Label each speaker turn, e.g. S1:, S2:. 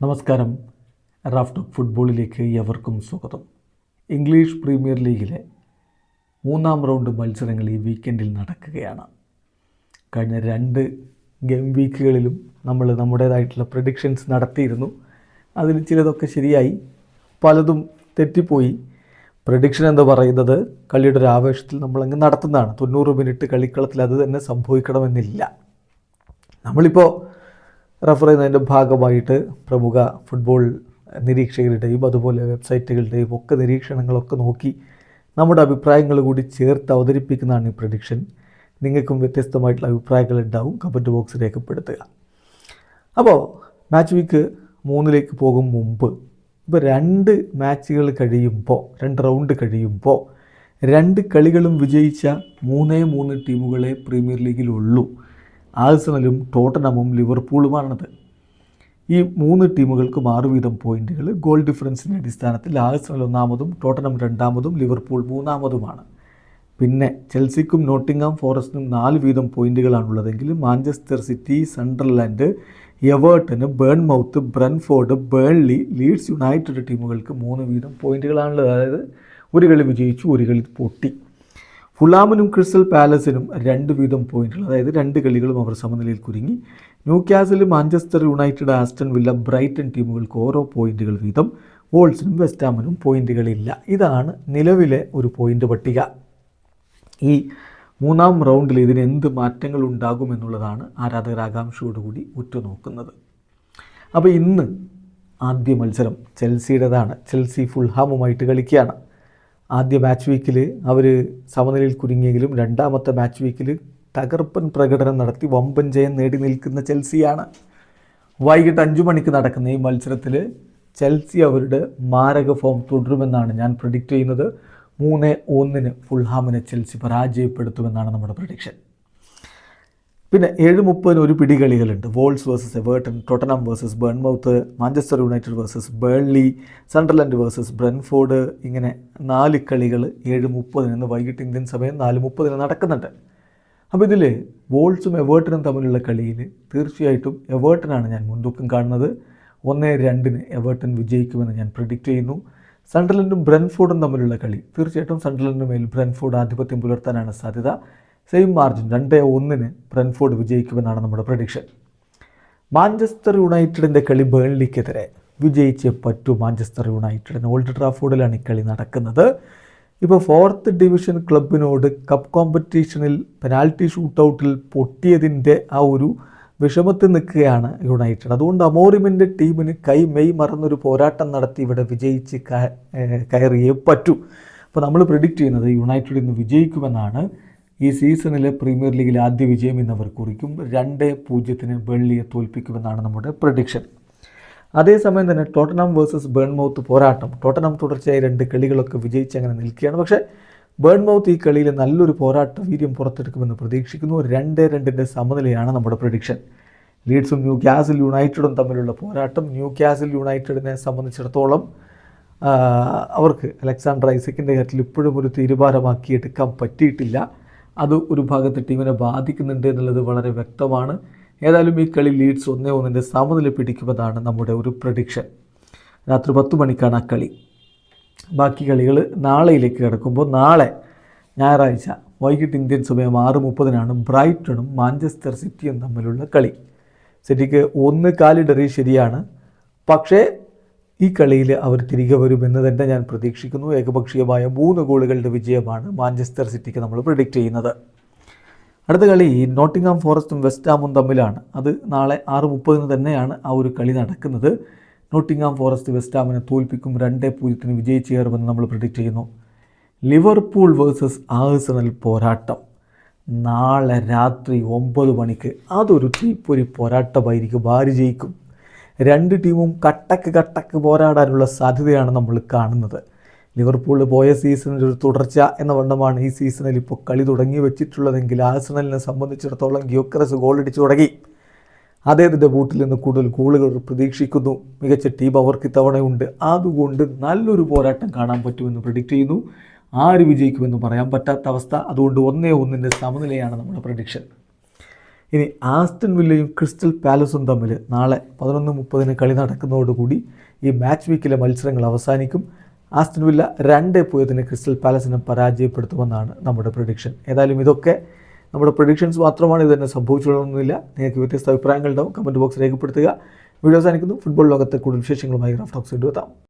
S1: നമസ്കാരം. റാഫ്റ്റ് ഫുട്ബോളിലേക്ക് എവർക്കും സ്വാഗതം. ഇംഗ്ലീഷ് പ്രീമിയർ ലീഗിലെ മൂന്നാം റൗണ്ട് മത്സരങ്ങൾ ഈ വീക്കെൻഡിൽ നടക്കുകയാണ്. കഴിഞ്ഞ രണ്ട് ഗെയിം വീക്കുകളിലും നമ്മൾ നമ്മുടേതായിട്ടുള്ള പ്രഡിക്ഷൻസ് നടത്തിയിരുന്നു. അതിൽ ചിലതൊക്കെ ശരിയായി പലതും തെറ്റിപ്പോയി. പ്രഡിക്ഷൻ എന്ന് പറയുന്നത് കളിയുടെ ഒരു ആവേശത്തിൽ നമ്മളങ്ങ് നടത്തുന്നതാണ്. തൊണ്ണൂറ് മിനിറ്റ് കളിക്കളത്തിൽ അത് തന്നെ സംഭവിക്കണമെന്നില്ല. നമ്മളിപ്പോൾ റെഫർ ചെയ്യുന്നതിന്റെ ഭാഗമായിട്ട് പ്രമുഖ ഫുട്ബോൾ നിരീക്ഷകരുടെയും അതുപോലെ വെബ്സൈറ്റുകളുടെയും ഒക്കെ നിരീക്ഷണങ്ങളൊക്കെ നോക്കി നമ്മുടെ അഭിപ്രായങ്ങൾ കൂടി ചേർത്ത് അവതരിപ്പിക്കുന്നതാണ് ഈ പ്രഡിക്ഷൻ നിങ്ങൾക്കും വ്യത്യസ്തമായിട്ടുള്ള അഭിപ്രായങ്ങൾ ഉണ്ടാവും. കമന്റ് ബോക്സ് രേഖപ്പെടുത്തുക. അപ്പോൾ മാച്ച് വീക്ക് മൂന്നിലേക്ക് പോകും മുമ്പ്. ഇപ്പോൾ രണ്ട് മാച്ചുകൾ കഴിയുമ്പോൾ രണ്ട് റൗണ്ട് കഴിയുമ്പോൾ രണ്ട് കളികളും വിജയിച്ച മൂന്നേ മൂന്ന് ടീമുകളെ പ്രീമിയർ ലീഗിലുള്ളൂ ആഴ്സണലും ടോട്ടനമും ലിവർപൂളുമാണത്. ഈ മൂന്ന് ടീമുകൾക്ക് ആറ് വീതം പോയിന്റുകൾ ഗോൾ ഡിഫറൻസിന്റെ അടിസ്ഥാനത്തിൽ ആഴ്സണൽ ഒന്നാമതും ടോട്ടനം രണ്ടാമതും ലിവർപൂൾ മൂന്നാമതുമാണ്. പിന്നെ ചെൽസിക്കും നോട്ടിംഗാം ഫോറസ്റ്റിനും നാല് വീതം പോയിന്റുകളാണുള്ളതെങ്കിൽ Manchester City Sunderland എവേർട്ടന് Bournemouth Brentford Burnley Leeds United ടീമുകൾക്ക് മൂന്ന് വീതം പോയിന്റുകളാണുള്ളത്. അതായത് ഒരു കളി വിജയിച്ചു ഒരു കളി പൊട്ടി. ഫുലാമിനും ക്രിസ്റ്റൽ പാലസിനും രണ്ട് വീതം പോയിന്റുകൾ അതായത് രണ്ട് കളികളും അവർ സമനിലയിൽ കുരുങ്ങി. Newcastle Manchester United Aston Villa Brighton ടീമുകൾക്ക് ഓരോ പോയിന്റുകൾ വീതം. വോൾസിനും വെസ്റ്റാമിനും പോയിന്റുകളില്ല ഇതാണ് നിലവിലെ ഒരു പോയിന്റ് പട്ടിക. ഈ മൂന്നാം റൗണ്ടിൽ ഇതിന് എന്ത് മാറ്റങ്ങൾ ഉണ്ടാകുമെന്നുള്ളതാണ് ആരാധകർ ആകാംക്ഷയോടുകൂടി ഉറ്റുനോക്കുന്നത്. അപ്പോൾ ഇന്ന് ആദ്യ മത്സരം ചെൽസിയുടേതാണ്. ചെൽസി ഫുൾഹാമുമായിട്ട് കളിക്കുകയാണ്. ആദ്യ മാച്ച് വീക്കിൽ അവർ സമനിലയിൽ കുരുങ്ങിയെങ്കിലും രണ്ടാമത്തെ മാച്ച് വീക്കിൽ തകർപ്പൻ പ്രകടനം നടത്തി വമ്പൻ ജയം നേടി നിൽക്കുന്ന ചെൽസിയാണ്. വൈകിട്ട് അഞ്ചു മണിക്ക് നടക്കുന്ന ഈ മത്സരത്തിൽ ചെൽസി അവരുടെ മാരക ഫോം തുടരുമെന്നാണ് ഞാൻ പ്രഡിക്റ്റ് ചെയ്യുന്നത്. മൂന്ന് ഒന്നിന് ഫുൾഹാമിനെ ചെൽസി പരാജയപ്പെടുത്തുമെന്നാണ് നമ്മുടെ പ്രഡിക്ഷൻ പിന്നെ ഏഴ് മുപ്പതിന് ഒരു പിടി കളികളുണ്ട് Wolves versus Everton Tottenham versus Bournemouth Manchester United versus Burnley Sunderland versus Brentford ഇങ്ങനെ നാല് കളികൾ ഏഴ് മുപ്പതിന് ഇന്ന് വൈകിട്ട് ഇന്ത്യൻ സമയം നാല് മുപ്പതിന് നടക്കുന്നുണ്ട്. അപ്പോൾ ഇതിൽ വോൾസും എവേർട്ടനും തമ്മിലുള്ള കളിയിൽ തീർച്ചയായിട്ടും എവേർട്ടനാണ് ഞാൻ മുൻതൂക്കം കാണുന്നത്. ഒന്നേ രണ്ടിന് എവേർട്ടൺ വിജയിക്കുമെന്ന് ഞാൻ പ്രിഡിക്റ്റ് ചെയ്യുന്നു. സണ്ടർലൻഡും ബ്രൻഫോർഡും തമ്മിലുള്ള കളി. തീർച്ചയായിട്ടും സണ്ടർലൻഡിന് മേൽ ബ്രൻഫോർഡ് ആധിപത്യം പുലർത്താനാണ് സാധ്യത. സെയിം മാർജിൻ രണ്ട് ഒന്നിന് ബ്രൻഫോർഡ് വിജയിക്കുമെന്നാണ് നമ്മുടെ പ്രഡിക്ഷൻ. മാഞ്ചസ്റ്റർ യുണൈറ്റഡിന്റെ കളി ബേൺലിക്കെതിരെ വിജയിച്ചേ പറ്റൂ മാഞ്ചസ്റ്റർ യുണൈറ്റഡിന്. ഓൾഡ് ട്രാഫോർഡിലാണ് ഈ കളി നടക്കുന്നത്. ഇപ്പോൾ ഫോർത്ത് ഡിവിഷൻ ക്ലബിനോട് കപ്പ് കോമ്പറ്റീഷനിൽ പെനാൽറ്റി ഷൂട്ടൗട്ടിൽ പൊട്ടിയതിന്റെ ആ ഒരു വിഷമത്തിൽ നിൽക്കുകയാണ് യുണൈറ്റഡ്. അതുകൊണ്ട് അമോറിമിന്റെ ടീമിന് കൈ മെയ് മറന്നൊരു പോരാട്ടം നടത്തി ഇവിടെ വിജയിച്ച് കയറിയേ പറ്റൂ. അപ്പോൾ നമ്മൾ പ്രിഡിക്റ്റ് ചെയ്യുന്നത് യുണൈറ്റഡ് ഇന്ന് വിജയിക്കുമെന്നാണ്. ഈ സീസണിലെ പ്രീമിയർ ലീഗിൽ ആദ്യ വിജയം ഇന്ന് അവർ കുറിക്കും. രണ്ട് പൂജ്യത്തിന് ബേൺലിയെ തോൽപ്പിക്കുമെന്നാണ് നമ്മുടെ പ്രഡിക്ഷൻ. അതേസമയം തന്നെ ടോട്ടനം വേഴ്സസ് ബേൺമൗത്ത് പോരാട്ടം. ടോട്ടനം തുടർച്ചയായി രണ്ട് കളികളൊക്കെ വിജയിച്ച് അങ്ങനെ നിൽക്കുകയാണ്. പക്ഷേ ബേൺമൗത്ത് ഈ കളിയിൽ നല്ലൊരു പോരാട്ട വീര്യം പുറത്തെടുക്കുമെന്ന് പ്രതീക്ഷിക്കുന്നു. രണ്ട് രണ്ടിന്റെ സമനിലയാണ് നമ്മുടെ പ്രഡിക്ഷൻ. ലീഡ്സും ന്യൂ ക്യാസിൽ യുണൈറ്റഡും തമ്മിലുള്ള പോരാട്ടം. ന്യൂ ക്യാസിൽ യുണൈറ്റഡിനെ സംബന്ധിച്ചിടത്തോളം അവർക്ക് അലക്സാണ്ടർ ഐസക്കിന്റെ കാര്യത്തിൽ ഇപ്പോഴും ഒരു തീരുമാനമാക്കി എടുക്കാൻ പറ്റിയിട്ടില്ല. അത് ഒരു ഭാഗത്ത് ടീമിനെ ബാധിക്കുന്നുണ്ട് എന്നുള്ളത് വളരെ വ്യക്തമാണ്. ഏതായാലും ഈ കളി ലീഡ്സ് ഒന്നേ ഒന്നിന്റെ സമനില പിടിക്കുമെന്നാണ് നമ്മുടെ ഒരു പ്രഡിക്ഷൻ. രാത്രി പത്ത് മണിക്കാണ് ആ കളി. ബാക്കി കളികൾ നാളെയിലേക്ക് കിടക്കുമ്പോൾ നാളെ ഞായറാഴ്ച വൈകിട്ട് ഇന്ത്യൻ സമയം ആറ് മുപ്പതിനാണ് ബ്രൈറ്റണും മാഞ്ചസ്റ്റർ സിറ്റിയും തമ്മിലുള്ള കളി. സിറ്റിക്ക് ഒന്ന് കാലിടറി ശരിയാണ്. പക്ഷേ ഈ കളിയിൽ അവർ തിരികെ വരുമെന്ന് തന്നെ ഞാൻ പ്രതീക്ഷിക്കുന്നു. ഏകപക്ഷീയമായ മൂന്ന് ഗോളുകളുടെ വിജയമാണ് മാഞ്ചസ്റ്റർ സിറ്റിക്ക് നമ്മൾ പ്രിഡിക്റ്റ് ചെയ്യുന്നത്. അടുത്ത കളി നോട്ടിംഗ്ഹാം ഫോറസ്റ്റും വെസ്റ്റ് ഹാമും തമ്മിലാണ്. അത് നാളെ ആറ് മുപ്പതിന് തന്നെയാണ് ആ ഒരു കളി നടക്കുന്നത്. നോട്ടിംഗ്ഹാം ഫോറസ്റ്റ് വെസ്റ്റ് ഹാമിനെ തോൽപ്പിക്കും രണ്ടേ പൂജ്യത്തിന് വിജയിച്ചു കയറുമെന്ന് നമ്മൾ പ്രിഡിക്റ്റ് ചെയ്യുന്നു. ലിവർപൂൾ വേഴ്സസ് ആഴ്സണൽ പോരാട്ടം. നാളെ രാത്രി ഒമ്പത് മണിക്ക് അതൊരു തീപ്പൊരി പോരാട്ടമായിരിക്കും. ആര് ജയിക്കും? രണ്ട് ടീമും കട്ടക്ക് കട്ടക്ക് പോരാടാനുള്ള സാധ്യതയാണ് നമ്മൾ കാണുന്നത്. ലിവർപൂൾ പോയ സീസണിൽ ഒരു തുടർച്ച എന്ന വണ്ണമാണ് ഈ സീസണിൽ ഇപ്പോൾ കളി തുടങ്ങി വെച്ചിട്ടുള്ളതെങ്കിൽ ആഴ്സണലിനെ സംബന്ധിച്ചിടത്തോളം ഗ്യോക്കറസ് ഗോൾ അടിച്ചു തുടങ്ങി. അദ്ദേഹത്തിന്റെ ബൂട്ടിൽ നിന്ന് കൂടുതൽ ഗോളുകൾ പ്രതീക്ഷിക്കുന്നു. മികച്ച ടീം അവർക്ക് ഇത്തവണയുണ്ട്. അതുകൊണ്ട് നല്ലൊരു പോരാട്ടം കാണാൻ പറ്റുമെന്ന് പ്രഡിക്റ്റ് ചെയ്യുന്നു. ആര് വിജയിക്കുമെന്ന് പറയാൻ പറ്റാത്ത അവസ്ഥ. അതുകൊണ്ട് ഒന്നേ ഒന്നിന്റെ സമനിലയാണ് നമ്മുടെ പ്രഡിക്ഷൻ ഇനി ആസ്റ്റൺ വില്ലയും ക്രിസ്റ്റൽ പാലസും തമ്മിൽ നാളെ പതിനൊന്ന് മുപ്പതിന് കളി നടക്കുന്നതോടുകൂടി ഈ മാച്ച് വീക്കിലെ മത്സരങ്ങൾ അവസാനിക്കും. ആസ്റ്റൺ വില്ല രണ്ട് പൂജ്യത്തിന് ക്രിസ്റ്റൽ പാലസിനെ പരാജയപ്പെടുത്തുമെന്നാണ് നമ്മുടെ പ്രഡിക്ഷൻ. ഏതായാലും ഇതൊക്കെ നമ്മുടെ പ്രഡിക്ഷൻസ് മാത്രമാണ് ഇത് തന്നെ സംഭവിച്ചുകൊള്ളണമെന്നില്ല. നിങ്ങൾക്ക് വ്യത്യസ്ത അഭിപ്രായങ്ങളുണ്ടാവും കമന്റ് ബോക്സ് രേഖപ്പെടുത്തുക. വീഡിയോ അവസാനിക്കുന്നു. ഫുട്ബോൾ ലോകത്തെ കൂടുതൽ വിശേഷങ്ങളുമായി റഫ് ടോക്സ് എത്താം.